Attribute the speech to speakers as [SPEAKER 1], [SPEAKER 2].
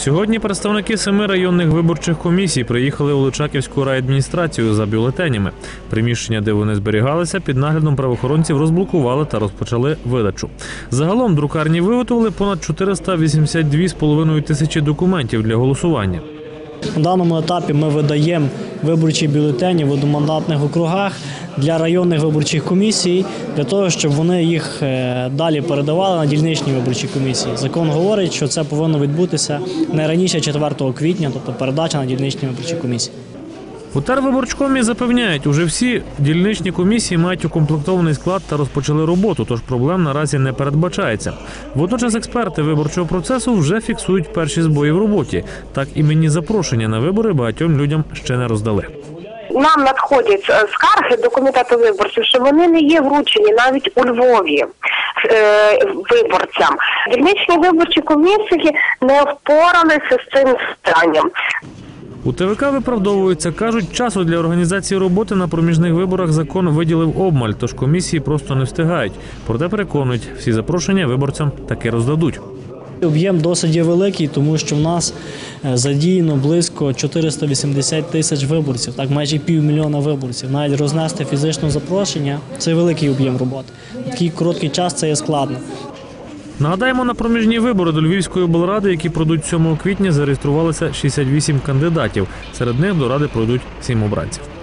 [SPEAKER 1] Сьогодні представники семи районних виборчих комісій приїхали у Личаківську райадміністрацію за бюлетенями. Приміщення, де вони зберігалися, під наглядом правоохоронців розблокували та розпочали видачу. Загалом друкарні виготовили понад 482,5 тисячі документів для голосування.
[SPEAKER 2] На даному етапі ми видаємо виборчі бюлетені в одномандатних округах для районних виборчих комісій, для того, щоб вони їх е, далі передавали на дільничні виборчі комісії. Закон говорить, що це повинно відбутися не раніше 4 квітня, тобто передача на дільничні виборчі комісії.
[SPEAKER 1] У тервиборчкомі запевняють, уже всі дільничні комісії мають укомплектований склад та розпочали роботу, тож проблем наразі не передбачається. Водночас експерти виборчого процесу вже фіксують перші збої в роботі. Так іменні запрошення на вибори багатьом людям ще не роздали.
[SPEAKER 3] Нам надходять е, скарги до комітету виборців, що вони не є вручені навіть у Львові е, виборцям. Дільничні виборчі комісії не впоралися з цим питанням.
[SPEAKER 1] У ТВК виправдовуються, кажуть, часу для організації роботи на проміжних виборах закон виділив обмаль, тож комісії просто не встигають. Проте переконують, всі запрошення виборцям таки роздадуть.
[SPEAKER 2] Об'єм досить є великий, тому що в нас е, задіяно близько 480 тисяч виборців, так майже півмільйона виборців. Навіть рознести фізичне запрошення це великий об'єм роботи. Такий короткий час це є складно.
[SPEAKER 1] Нагадаємо, на проміжні вибори до Львівської облради, які пройдуть 7 квітня, зареєструвалися 68 кандидатів. Серед них до ради пройдуть 7 обранців.